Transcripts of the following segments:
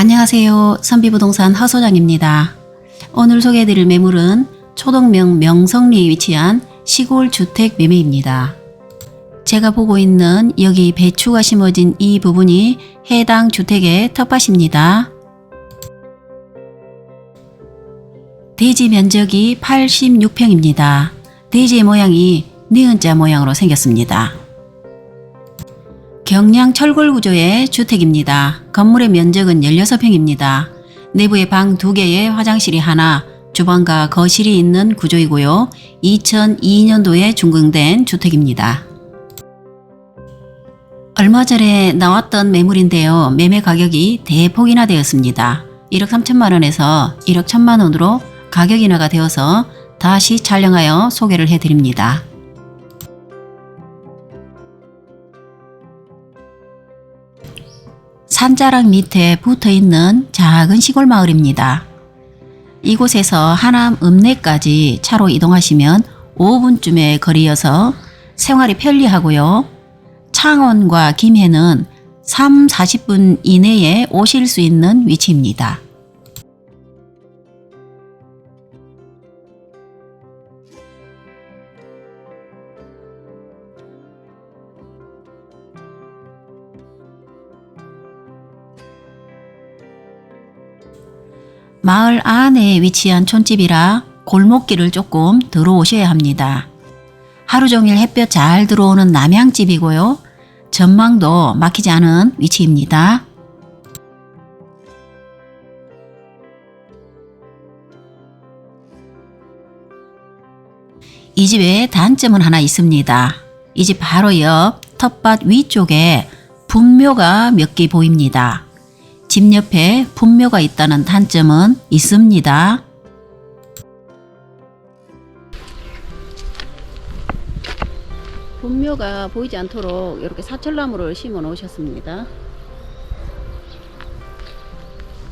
안녕하세요. 선비부동산 하소장입니다. 오늘 소개해드릴 매물은 초동명 명성리에 위치한 시골 주택 매매입니다. 제가 보고 있는 여기 배추가 심어진 이 부분이 해당 주택의 텃밭입니다. 대지 면적이 86평입니다. 대지의 모양이 니은자 모양으로 생겼습니다. 경량 철골 구조의 주택입니다. 건물의 면적은 16평입니다. 내부에 방 2개에 화장실이 하나, 주방과 거실이 있는 구조이고요. 2002년도에 준공된 주택입니다. 얼마 전에 나왔던 매물인데요. 매매 가격이 대폭 인하되었습니다. 1억 3천만 원에서 1억 1천만 원으로 가격 인하가 되어서 다시 촬영하여 소개를 해드립니다. 산자락 밑에 붙어 있는 작은 시골 마을입니다. 이곳에서 하남 읍내까지 차로 이동하시면 5분쯤의 거리여서 생활이 편리하고요. 창원과 김해는 3, 40분 이내에 오실 수 있는 위치입니다. 마을 안에 위치한 촌집이라 골목길을 조금 들어오셔야 합니다. 하루 종일 햇볕 잘 들어오는 남향집이고요. 전망도 막히지 않은 위치입니다. 이 집에 단점은 하나 있습니다. 이 집 바로 옆 텃밭 위쪽에 분묘가 몇 개 보입니다. 집 옆에 분묘가 있다는 단점은 있습니다. 분묘가 보이지 않도록 이렇게 사철나무를 심어 놓으셨습니다.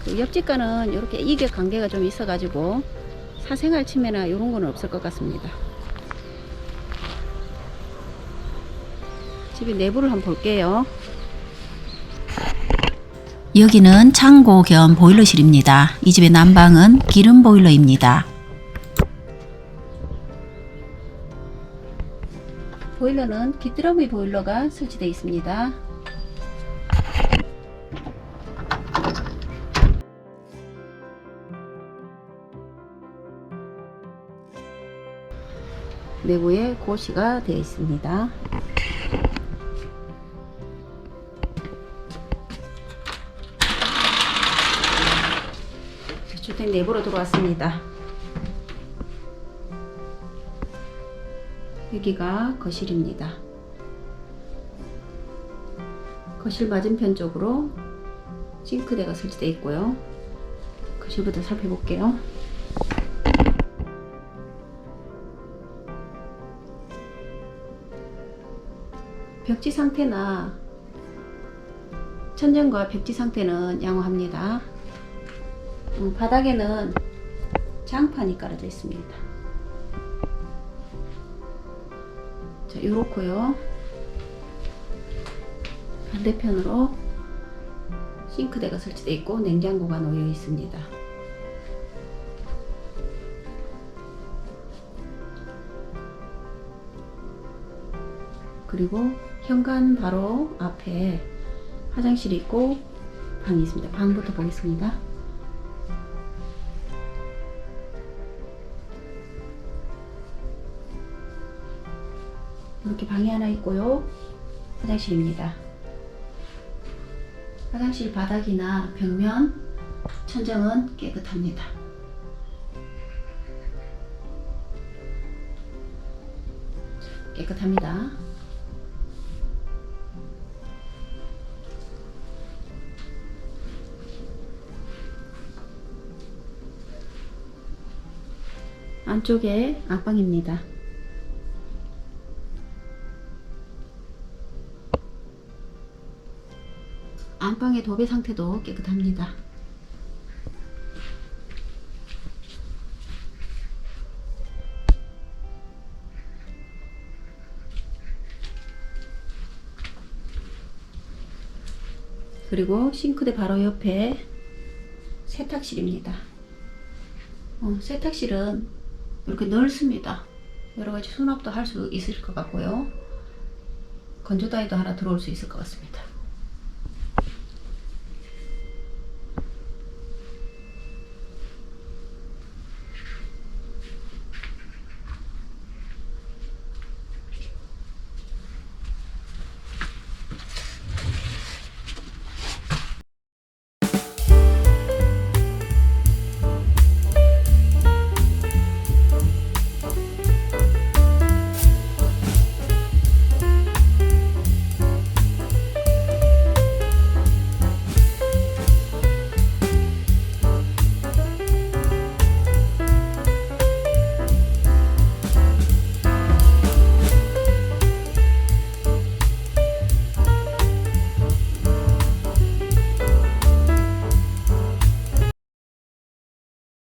그 옆집과는 이렇게 이격 관계가 좀 있어가지고 사생활 침해나 이런 거는 없을 것 같습니다. 집의 내부를 한번 볼게요. 여기는 창고 겸 보일러실입니다. 이 집의 난방은 기름 보일러입니다. 보일러는 귀뚜라미 보일러가 설치되어 있습니다. 내부에 고시가 되어 있습니다. 주택 내부로 들어왔습니다. 여기가 거실입니다. 거실 맞은편 쪽으로 싱크대가 설치되어 있고요. 거실부터 살펴볼게요. 벽지 상태나 천정과 벽지 상태는 양호합니다. 음, 바닥에는 장판이 깔아져 있습니다. 자, 요렇고요. 반대편으로 싱크대가 설치되어 있고 냉장고가 놓여 있습니다. 그리고 현관 바로 앞에 화장실이 있고 방이 있습니다. 방부터 보겠습니다. 이렇게 방이 하나 있고요. 화장실입니다. 화장실 바닥이나 벽면, 천장은 깨끗합니다. 깨끗합니다. 안쪽에 안방입니다. 안방의 도배 상태도 깨끗합니다. 그리고 싱크대 바로 옆에 세탁실입니다. 어, 세탁실은 이렇게 넓습니다. 여러 가지 수납도 할 수 있을 것 같고요. 건조다이도 하나 들어올 수 있을 것 같습니다.